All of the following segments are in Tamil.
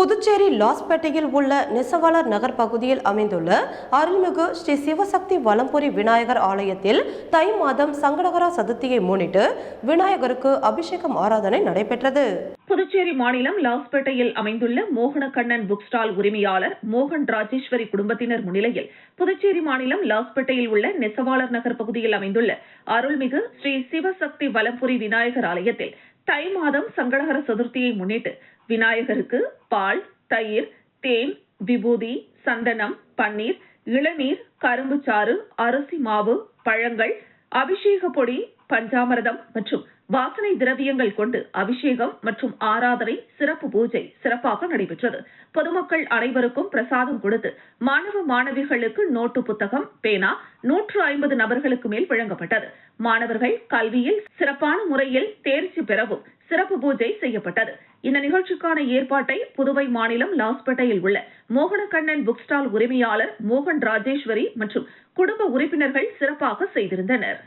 புதுச்சேரி லாஸ்பேட்டையில் உள்ள நெசவாளர் நகர் பகுதியில் அமைந்துள்ள அருள்மிகு ஸ்ரீ சிவசக்தி வலம்புரி விநாயகர் ஆலயத்தில் தை மாதம் சங்கடகரா சதுர்த்தியை முன்னிட்டு விநாயகருக்கு அபிஷேகம் ஆராதனை நடைபெற்றது. புதுச்சேரி மாநிலம் லாஸ்பேட்டையில் அமைந்துள்ள மோகனக்கண்ணன் புக் ஸ்டால் உரிமையாளர் மோகன் ராஜேஸ்வரி குடும்பத்தினர் முன்னிலையில் புதுச்சேரி மாநிலம் லாஸ்பேட்டையில் உள்ள நெசவாளர் நகர் பகுதியில் அமைந்துள்ள அருள்மிகு ஸ்ரீ சிவசக்தி வலம்புரி விநாயகர் ஆலயத்தில் தை மாதம் சங்கடகர சதுர்த்தியை முன்னிட்டு விநாயகருக்கு பால் தயிர் தேன் விபூதி சந்தனம் பன்னீர் இளநீர் கரும்புச்சாறு அரிசி மாவு பழங்கள் அபிஷேக பொடி பஞ்சாமிரதம் மற்றும் வாசனை திரவியங்கள் கொண்டு அபிஷேகம் மற்றும் ஆராதனை சிறப்பு பூஜை சிறப்பாக நடைபெற்றது. பொதுமக்கள் அனைவருக்கும் பிரசாதம் கொடுத்து மாணவ மாணவிகளுக்கு நோட்டு புத்தகம் பேனா நூற்று ஐம்பது நபர்களுக்கு மேல் வழங்கப்பட்டது. மாணவர்கள் கல்வியில் சிறப்பான முறையில் தேர்ச்சி பெறவும் சிறப்பு பூஜை செய்யப்பட்டது. இந்த நிகழ்ச்சிக்கான ஏற்பாட்டை புதுவை மாநிலம் லாஸ்பேட்டையில் உள்ள மோகனக்கண்ணன் புக் ஸ்டால் உரிமையாளர் மோகன் ராஜேஸ்வரி மற்றும் குடும்ப உறுப்பினர்கள் சிறப்பாக செய்திருந்தனர்.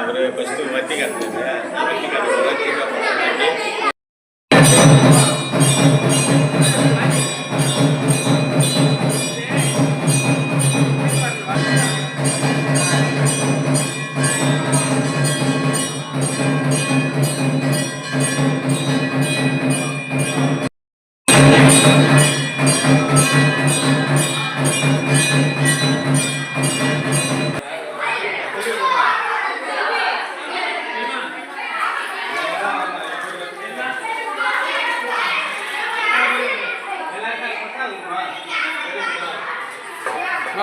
அவரு ஃபஸ்ட்டு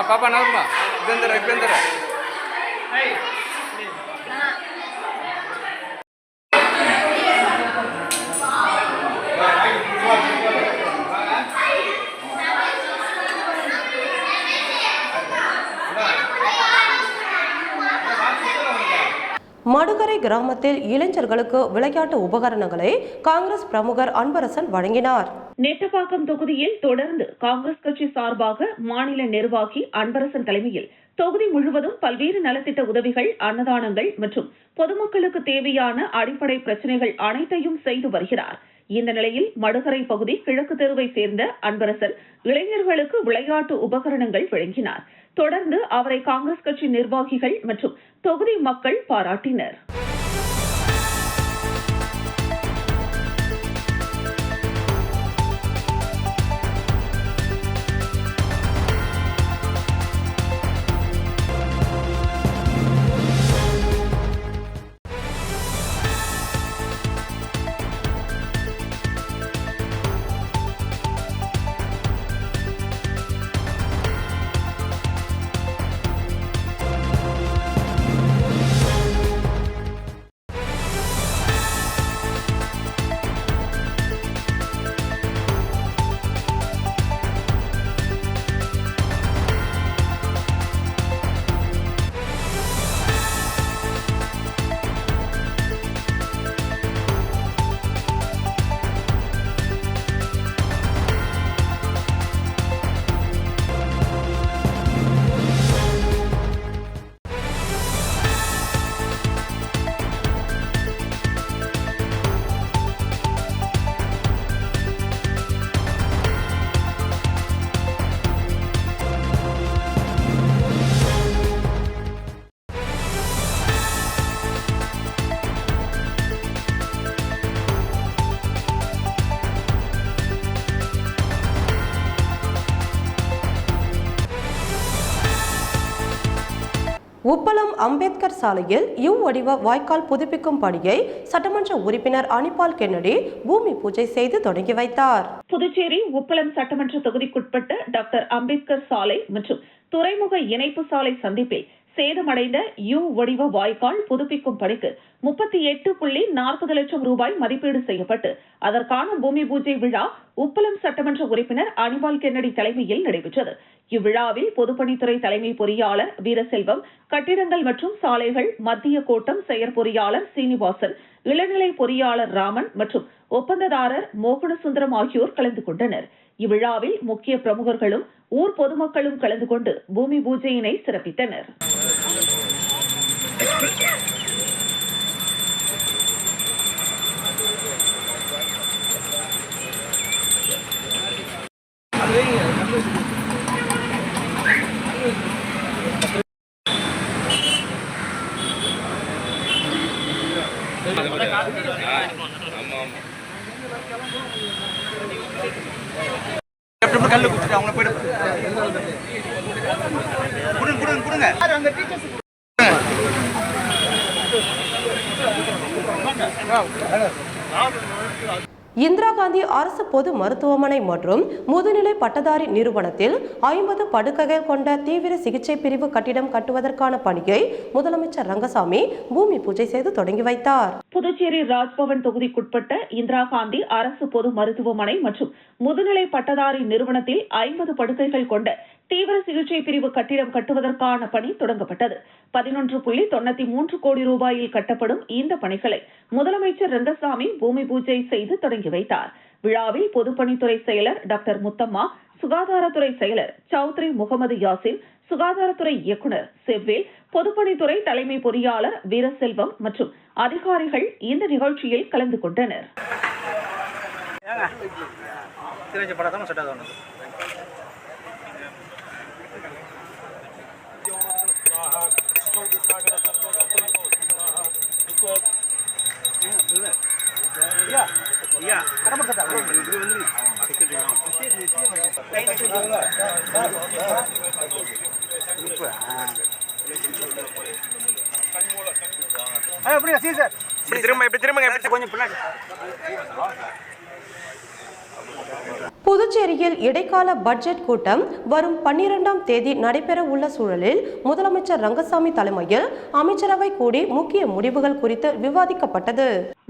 ಪಾಪ ನೋಡ್ಬಾ ಇಬ್ಬಂದರ ಇಬ್ಬಂದರ ಐ மடுகரை கிராமத்தில் இளைஞர்களுக்கு விளையாட்டு உபகரணங்களை காங்கிரஸ் பிரமுகர் அன்பரசன் வழங்கினார். நெட்டப்பாக்கம் தொகுதியில் தொடர்ந்து காங்கிரஸ் கட்சி சார்பாக மாநில நிர்வாகி அன்பரசன் தலைமையில் தொகுதி முழுவதும் பல்வேறு நலத்திட்ட உதவிகள் அன்னதானங்கள் மற்றும் பொதுமக்களுக்கு தேவையான அடிப்படை பிரச்சனைகள் அனைத்தையும் செய்து வருகிறார். இந்த நிலையில் மடுகரை பகுதி கிழக்கு தெருவை சேர்ந்த அன்பரசன் இளைஞர்களுக்கு விளையாட்டு உபகரணங்கள் வழங்கினார். தொடர்ந்து அவரை காங்கிரஸ் கட்சி நிர்வாகிகள் மற்றும் தொகுதி மக்கள் பாராட்டினர். அம்பேத்கர் சாலையில் யு வடிவ வாய்க்கால் புதுப்பிக்கும் பணியை சட்டமன்ற உறுப்பினர் அனிபால் கென்னடி பூமி பூஜை செய்து தொடங்கி வைத்தார். புதுச்சேரி உப்பளம் சட்டமன்ற தொகுதிக்குட்பட்ட டாக்டர் அம்பேத்கர் சாலை மற்றும் துறைமுக இணைப்பு சாலை சந்திப்பில் சேதமடைந்த யூ வடிவ வாய்க்கால் புதுப்பிக்கும் பணிக்கு முப்பத்தி எட்டு புள்ளி நாற்பது லட்சம் ரூபாய் மதிப்பீடு செய்யப்பட்டு அதற்கான பூமி பூஜை விழா உப்பளம் சட்டமன்ற உறுப்பினர் அனிபால் கென்னடி தலைமையில் நடைபெற்றது. இவ்விழாவில் பொதுப்பணித்துறை தலைமை பொறியாளர் வீரசெல்வம் கட்டிடங்கள் மற்றும் சாலைகள் மத்திய கோட்டம் செயற்பொறியாளர் சீனிவாசன் இளநிலை பொறியாளர் ராமன் மற்றும் ஒப்பந்ததாரர் மோகனசுந்தரம் ஆகியோர் கலந்து கொண்டனா் இவ்விழாவில் முக்கிய பிரமுகர்களும் ஊர் பொதுமக்களும் கலந்து கொண்டு பூமி பூஜையினை சிறப்பித்தனர் எப்படி கல்லு குடிச்சிட்டு அவங்கள போயிட்டு கொடுங்க கொடுங்க கொடுங்க இந்திரா காந்தி அரசு பொது மருத்துவமனை மற்றும் முதுநிலை பட்டதாரி நிறுவனத்தில் ஐம்பது படுக்கைகள் கொண்ட தீவிர சிகிச்சை பிரிவு கட்டிடம் கட்டுவதற்கான பணியை முதலமைச்சர் ரங்கசாமி பூமி பூஜை செய்து தொடங்கி வைத்தார். புதுச்சேரி ராஜ்பவன் தொகுதிக்குட்பட்ட இந்திரா காந்தி அரசு பொது மருத்துவமனை மற்றும் முதுநிலை பட்டதாரி நிறுவனத்தில் ஐம்பது படுக்கைகள் கொண்ட தீவிர சிகிச்சை பிரிவு கட்டிடம் கட்டுவதற்கான பணி தொடங்கப்பட்டது. பதினொன்று புள்ளி தொண்ணூத்தி மூன்று கோடி ரூபாயில் கட்டப்படும் இந்த பணிகளை முதலமைச்சர் ரங்கசாமி பூமி பூஜை செய்து தொடங்கி வைத்தார். விழாவில் பொதுப்பணித்துறை செயலர் டாக்டர் முத்தம்மா சுகாதாரத்துறை செயலர் சௌத்ரி முகமது யாசின் சுகாதாரத்துறை இயக்குநர் செவ்வேல் பொதுப்பணித்துறை தலைமை பொறியாளர் வீரசெல்வம் மற்றும் அதிகாரிகள் இந்த நிகழ்ச்சியில் கலந்து கொண்டனர். சிரிச்சு படம் செட் ஆகும் இப்படி திரும்ப இப்படி இப்படி கொஞ்சம் பின்னாடி. புதுச்சேரியில் இடைக்கால பட்ஜெட் கூட்டம் வரும் பன்னிரெண்டாம் தேதி நடைபெற உள்ள சூழலில் முதலமைச்சர் ரங்கசாமி தலைமையில் அமைச்சரவை கூடி முக்கிய முடிவுகள் குறித்து விவாதிக்கப்பட்டது.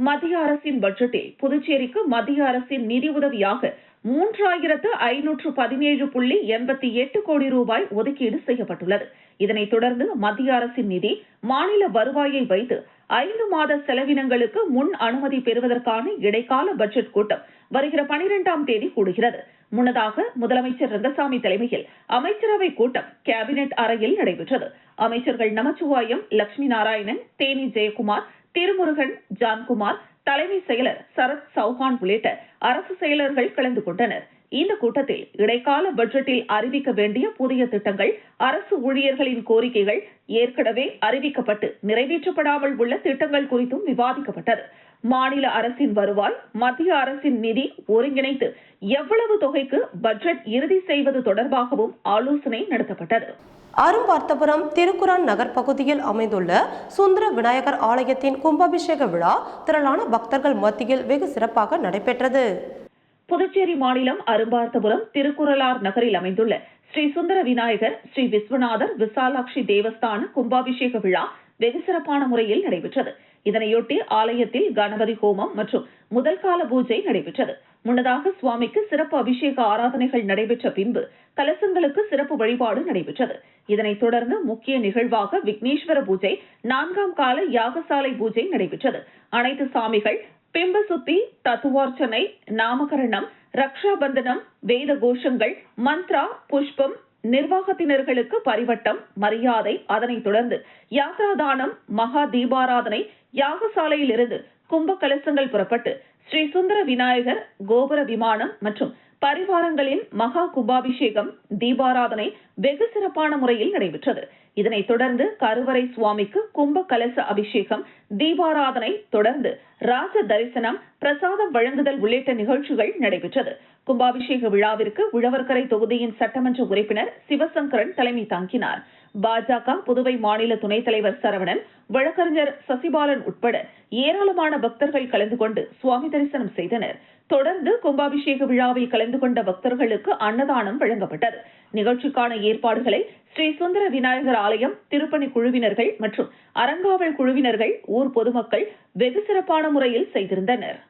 மத்திய அரசின் பட்ஜெட்டில் புதுச்சேரிக்கு மத்திய அரசின் நிதி உதவியாக மூன்றாயிரத்து ஐநூற்று பதினேழு புள்ளி எண்பத்தி எட்டு கோடி ரூபாய் ஒதுக்கீடு செய்யப்பட்டுள்ளது. இதனைத் தொடர்ந்து மத்திய அரசின் நிதி மாநில வருவாயை வைத்து ஐந்து மாத செலவினங்களுக்கு முன் அனுமதி பெறுவதற்கான இடைக்கால பட்ஜெட் கூட்டம் வருகிற பனிரெண்டாம் தேதி கூடுகிறது. முன்னதாக முதலமைச்சர் ரங்கசாமி தலைமையில் அமைச்சரவை கூட்டம் கேபினெட் அறையில் நடைபெற்றது. அமைச்சர்கள் நமச்சிவாயம் லட்சுமி நாராயணன் தேனி ஜெயக்குமார் திருமுருகன் ஜான்குமார் தலைமை செயலர் சரத் சௌஹான் உள்ளிட்ட அரசு செயலர்கள் கலந்து கொண்டனர். இந்த கூட்டத்தில் இடைக்கால பட்ஜெட்டில் அறிவிக்க வேண்டிய புதிய திட்டங்கள் அரசு ஊழியர்களின் கோரிக்கைகள் ஏற்கனவே அறிவிக்கப்பட்டு நிறைவேற்றப்படாமல் உள்ள திட்டங்கள் குறித்தும் விவாதிக்கப்பட்டது. மாநில அரசின் வருவாய் மத்திய அரசின் நிதி ஒருங்கிணைத்து எவ்வளவு தொகைக்கு பட்ஜெட் இறுதி செய்வது தொடர்பாகவும் ஆலோசனை நடத்தப்பட்டது. அரும்பார்த்தபுரம் திருக்குறான் நகர் பகுதியில் அமைந்துள்ள சுந்தர விநாயகர் ஆலயத்தின் கும்பாபிஷேக விழா திரளான பக்தர்கள் மத்தியில் வெகு சிறப்பாக நடைபெற்றது. புதுச்சேரி மாநிலம் அரும்பார்த்தபுரம் திருக்குறளார் நகரில் அமைந்துள்ள ஸ்ரீ சுந்தர விநாயகர் ஸ்ரீ விஸ்வநாதர் விசாலாட்சி தேவஸ்தான கும்பாபிஷேக விழா வெகு சிறப்பான முறையில் நடைபெற்றது. இதனையொட்டி ஆலயத்தில் கணபதி ஹோமம் மற்றும் முதல் கால பூஜை நடைபெற்றது. முன்னதாக சுவாமிக்கு சிறப்பு அபிஷேக ஆராதனைகள் நடைபெற்ற பின்பு கலசங்களுக்கு சிறப்பு வழிபாடு நடைபெற்றது. இதனைத் தொடர்ந்து முக்கிய நிகழ்வாக விக்னேஸ்வர பூஜை நான்காம் கால யாகசாலை பூஜை நடைபெற்றது. அனைத்து சாமிகள் பிம்பசுத்தி தத்துவார்ச்சனை நாமகரணம் ரக்ஷாபந்தனம் வேத கோஷங்கள் மந்த்ரா புஷ்பம் நிர்வாகத்தினர்களுக்கு பரிவட்டம் மரியாதை அதனைத் தொடர்ந்து யாத்ராதானம் மகா தீபாராதனை யாகசாலையிலிருந்து கும்ப கலசங்கள் புறப்பட்டு ஸ்ரீ சுந்தர விநாயகர் கோபுர விமானம் மற்றும் பரிவாரங்களின் மகா கும்பாபிஷேகம் தீபாராதனை வெகு சிறப்பான முறையில் நடைபெற்றது. இதனைத் தொடர்ந்து கருவறை சுவாமிக்கு கும்ப கலச அபிஷேகம் தீபாராதனை தொடர்ந்து ராஜ தரிசனம் பிரசாதம் வழங்குதல் உள்ளிட்ட நிகழ்ச்சிகள் நடைபெற்றது. கும்பாபிஷேக விழாவிற்கு உழவர்கரை தொகுதியின் சட்டமன்ற உறுப்பினர் சிவசங்கரன் தலைமை தாங்கினார். பாஜக புதுவை மாநில துணைத் தலைவர் சரவணன் வழக்கறிஞர் சசிபாலன் உட்பட ஏராளமான பக்தர்கள் கலந்து கொண்டு சுவாமி தரிசனம் செய்தனர். தொடர்ந்து கும்பாபிஷேக விழாவில் கலந்து கொண்ட பக்தர்களுக்கு அன்னதானம் வழங்கப்பட்டது. நிகழ்ச்சிக்கான ஏற்பாடுகளை ஸ்ரீ சுந்தர விநாயகர் ஆலயம் திருப்பணி குழுவினர்கள் மற்றும் அறங்காவல் குழுவினர்கள் ஊர் பொதுமக்கள் வெகு சிறப்பான முறையில் செய்திருந்தனர்.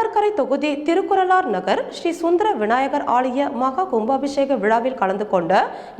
தொகுதி திருக்குறளார் நகர் ஸ்ரீ சுந்தர விநாயகர் ஆலய மகா கும்பாபிஷேக விழாவில் கலந்து கொண்ட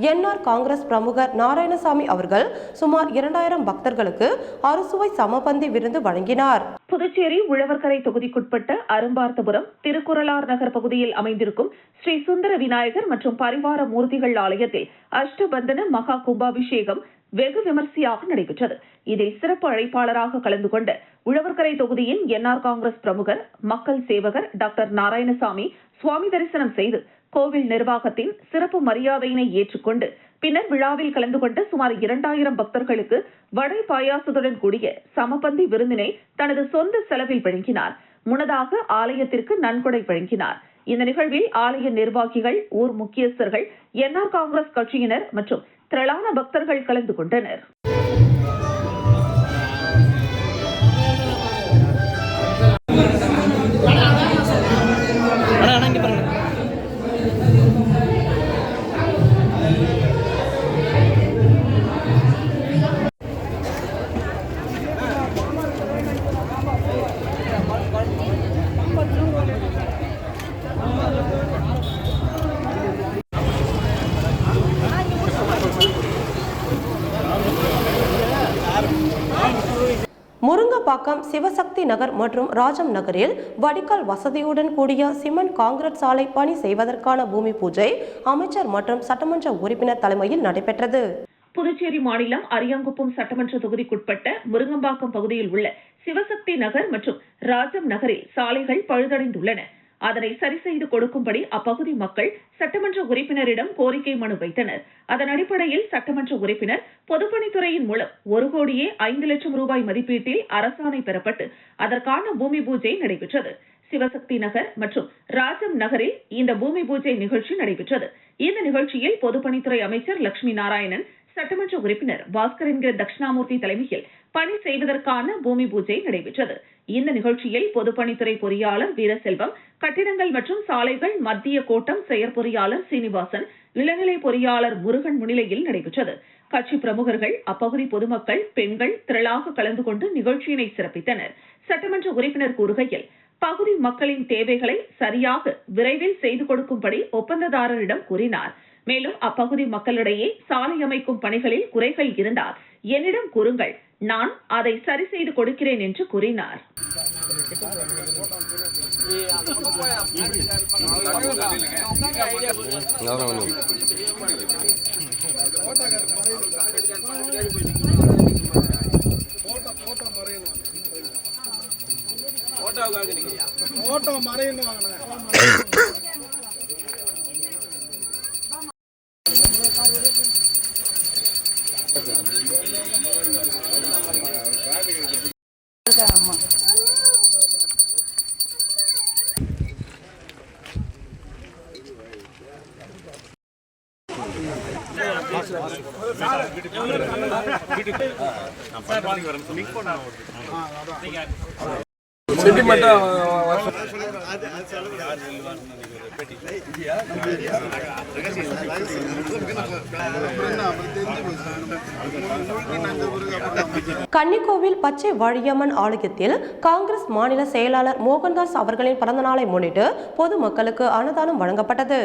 என்ஆர் காங்கிரஸ் பிரமுகர் நாராயணசாமி அவர்கள் சுமார் இரண்டாயிரம் பக்தர்களுக்கு அறுசுவை சமபந்தி விருந்து வழங்கினார். புதுச்சேரி உழவர்கரை தொகுதிக்குட்பட்ட அரும்பார்த்தபுரம் திருக்குறளார் நகர் பகுதியில் அமைந்திருக்கும் ஸ்ரீ சுந்தர விநாயகர் மற்றும் பரிவார மூர்த்திகள் ஆலயத்தில் அஷ்டபந்தன மகா கும்பாபிஷேகம் வெகு விமர்சையாக நடைபெற்றது. இதில் சிறப்பு அழைப்பாளராக கலந்து கொண்ட உழவர்கரை தொகுதியின் என்ஆர் காங்கிரஸ் பிரமுகர் மக்கள் சேவகர் டாக்டர் நாராயணசாமி சுவாமி தரிசனம் செய்து கோவில் நிர்வாகத்தின் சிறப்பு மரியாதையினை ஏற்றுக்கொண்டு பின்னர் விழாவில் கலந்து கொண்ட சுமார் இரண்டாயிரம் பக்தர்களுக்கு வடை பாயாசத்துடன் கூடிய சமபந்தி விருந்தினை தனது சொந்த செலவில் வழங்கினார். முன்னதாக ஆலயத்திற்கு நன்கொடை வழங்கினார். இந்த நிகழ்வில் ஆலய நிர்வாகிகள் ஊர் முக்கியஸ்தர்கள் என்ஆர் காங்கிரஸ் கட்சியினர் மற்றும் திரளான பக்தர்கள் கலந்து கொண்டனர். முருங்கப்பாக்கம் சிவசக்தி நகர் மற்றும் ராஜம் நகரில் வடிகால் வசதியுடன் கூடிய சிமெண்ட் காங்கிரட் சாலை பணி செய்வதற்கான பூமி பூஜை அமைச்சர் மற்றும் சட்டமன்ற உறுப்பினர் தலைமையில் நடைபெற்றது. புதுச்சேரி மாநிலம் அரியாங்குப்பம் சட்டமன்ற தொகுதிக்குட்பட்ட முருங்கம்பாக்கம் பகுதியில் உள்ள சிவசக்தி நகர் மற்றும் ராஜம் நகரில் சாலைகள் பழுதடைந்துள்ளன. அதனை சரி செய்து கொடுக்கும்படி அப்பகுதி மக்கள் சட்டமன்ற உறுப்பினரிடம் கோரிக்கை மனு வைத்தனர். அதன் அடிப்படையில் சட்டமன்ற உறுப்பினர் பொதுப்பணித்துறையின் மூலம் ஒரு கோடியே ஐந்து லட்சம் ரூபாய் மதிப்பீட்டில் அரசாணை பெறப்பட்டு அதற்கான பூமி பூஜை நடைபெற்றது. சிவசக்தி நகர் மற்றும் ராஜம் நகரில் இந்த பூமி பூஜை நிகழ்ச்சி நடைபெற்றது. இந்த நிகழ்ச்சியில் பொதுப்பணித்துறை அமைச்சர் லட்சுமி நாராயணன் சட்டமன்ற உறுப்பினர் பாஸ்கர் என்கிற தட்சிணாமூர்த்தி தலைமையில் பணி செய்வதற்கான பூமி பூஜை நடைபெற்றது. இந்த நிகழ்ச்சியில் பொதுப்பணித்துறை பொறியாளர் வீரசெல்வம் கட்டிடங்கள் மற்றும் சாலைகள் மத்திய கோட்டம் செயற்பொறியாளர் சீனிவாசன் இளநிலை பொறியாளர் முருகன் முன்னிலையில் நடைபெற்றது. கட்சி பிரமுகர்கள் அப்பகுதி பொதுமக்கள் பெண்கள் திரளாக கலந்து கொண்டு நிகழ்ச்சியினை சிறப்பித்தனர். சட்டமன்ற உறுப்பினர் கூறுகையில் பகுதி மக்களின் தேவைகளை சரியாக விரைவில் செய்து கொடுக்கும்படி ஒப்பந்ததாரரிடம் கூறினார். மேலும் அப்பகுதி மக்களிடையே சாலை அமைக்கும் பணிகளில் குறைகள் இருந்தால் என்னிடம் கூறுங்கள். நான் அதை சரி செய்து கொடுக்கிறேன் என்று கூறினார். போட்டோ மறையணும் கன்னிக்கோவில் பச்சை வாழியம்மன் ஆலயத்தில் காங்கிரஸ் மாநில செயலாளர் மோகன்தாஸ் அவர்களின் பிறந்தநாளை முன்னிட்டு பொதுமக்களுக்கு அன்னதானம் வழங்கப்பட்டது.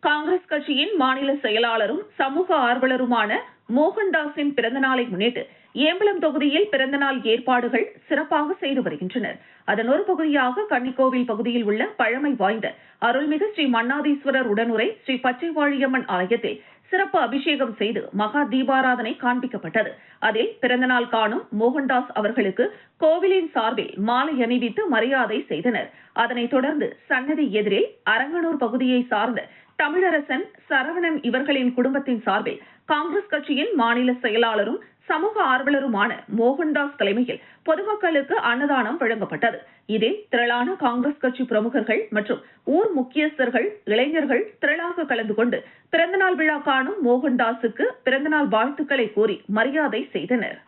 காங்கிரஸ் கட்சியின் மாநில செயலாளரும் சமூக ஆர்வலருமான மோகன்தாஸின் பிறந்தநாளை முன்னிட்டு ஏம்பலம் தொகுதியில் பிறந்தநாள் ஏற்பாடுகள் சிறப்பாக செய்து வருகின்றனர் அதன் ஒரு பகுதியாக கன்னிக்கோவில் பகுதியில் உள்ள பழமை வாய்ந்த அருள்மிகு ஸ்ரீ மன்னாதீஸ்வரர் உடனுரை ஸ்ரீ பச்சைவாழியம்மன் ஆலயத்தில் சிறப்பு அபிஷேகம் செய்து மகா தீபாராதனை காண்பிக்கப்பட்டது. அதில் பிறந்தநாள் காணும் மோகன்தாஸ் அவர்களுக்கு கோவிலின் சார்பில் மாலை அணிவித்து மரியாதை செய்தனர். அதனைத் தொடர்ந்து சன்னதி எதிரில் அரங்கனூர் பகுதியை சார்ந்த தமிழரசன் சரவணன் இவர்களின் குடும்பத்தின் சார்பில் காங்கிரஸ் கட்சியின் மாநில செயலாளரும் சமூக ஆர்வலருமான மோகன்தாஸ் தலைமையில் பொதுமக்களுக்கு அன்னதானம் வழங்கப்பட்டது. இதில் திரளான காங்கிரஸ் கட்சி பிரமுகர்கள் மற்றும் ஊர் முக்கியஸ்தர்கள் இளைஞர்கள் திரளாக கலந்து கொண்டு பிறந்தநாள் விழா காணும் மோகன்தாஸுக்கு பிறந்தநாள் வாழ்த்துக்களை கூறி மரியாதை செய்தனர்.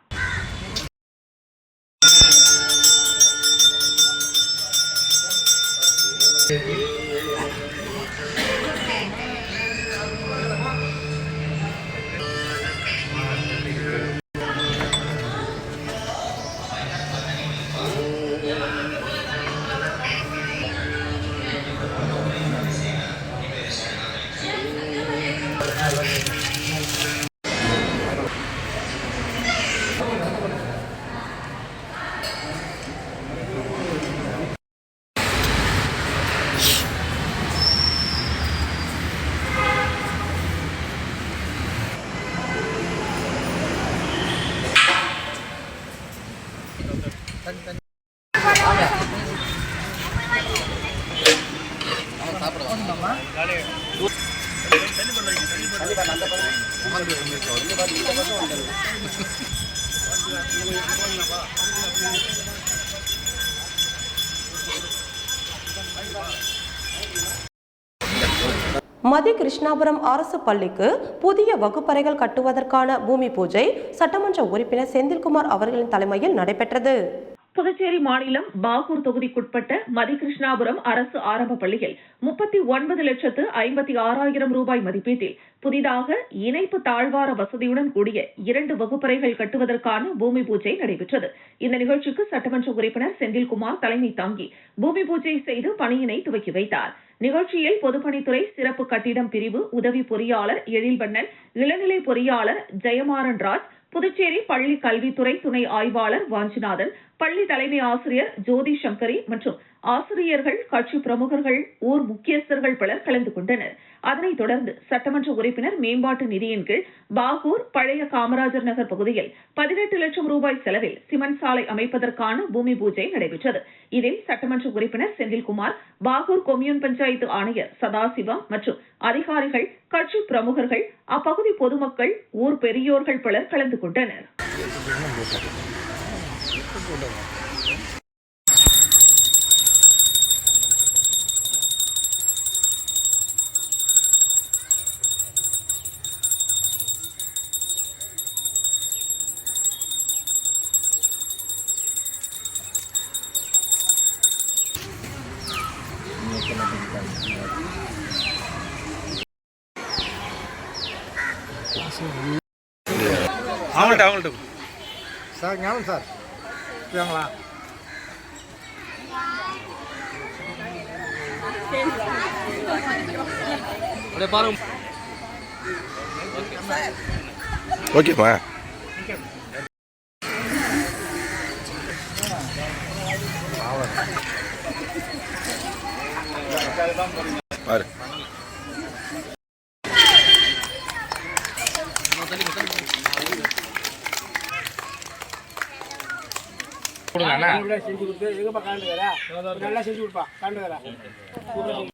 மதி கிருஷ்ணாபுரம் அரசு பள்ளிக்கு புதிய வகுப்பறைகள் கட்டுவதற்கான பூமி பூஜை சட்டமன்ற உறுப்பினர் செந்தில்குமார் அவர்களின் தலைமையில் நடைபெற்றது. புதுச்சேரி மாநிலம் பாகூர் தொகுதிக்குட்பட்ட மதிகிருஷ்ணாபுரம் அரசு ஆரம்ப பள்ளியில் முப்பத்தி ஒன்பது லட்சத்து ஐம்பத்தி ஆறாயிரம் ரூபாய் மதிப்பீட்டில் புதிதாக இணைப்பு தாழ்வார வசதியுடன் கூடிய இரண்டு வகுப்பறைகள் கட்டுவதற்கான பூமி பூஜை நடைபெற்றது. இந்த நிகழ்ச்சிக்கு சட்டமன்ற உறுப்பினர் செந்தில்குமார் தலைமை தாங்கி பூமி பூஜை செய்து பணியினை துவக்கி வைத்தார். நிகழ்ச்சியில் பொதுப்பணித்துறை சிறப்பு கட்டிடம் பிரிவு உதவி பொறியாளர் எழில்வண்ணன் இளநிலை பொறியாளர் ஜெயமாறன் ராஜ் புதுச்சேரி பள்ளி கல்வித்துறை துணை ஆய்வாளர் வாஞ்சிநாதன் பள்ளி தலைமை ஆசிரியர் ஜோதி சங்கரி மற்றும் ஆசிரியர்கள் கட்சி பிரமுகர்கள் ஊர் முக்கியஸ்தர்கள் பலர் கலந்து கொண்டனர். அதனைத் தொடர்ந்து சட்டமன்ற உறுப்பினர் மேம்பாட்டு நிதியின் கீழ் பாகூர் பழைய காமராஜர் நகர் பகுதியில் பதினெட்டு லட்சம் ரூபாய் செலவில் சிமெண்ட் சாலை அமைப்பதற்கான பூமி பூஜை நடைபெற்றது. இதில் சட்டமன்ற உறுப்பினர் செந்தில்குமார் பாகூர் கொம்யூன் பஞ்சாயத்து ஆணையர் சதாசிவம் மற்றும் அதிகாரிகள் கட்சி பிரமுகர்கள் அப்பகுதி பொதுமக்கள் ஊர் பெரியோர்கள் பலர் கலந்து கொண்டனர். அவங்கள்ட்ட அவங்கள்ட்ட சார் ஞானம் சார். வாங்களா ஓகேம்மா. பாரு. செஞ்சு கொடுத்து எங்கப்பா காண்டு நல்லா செஞ்சு கொடுப்பா காண்டு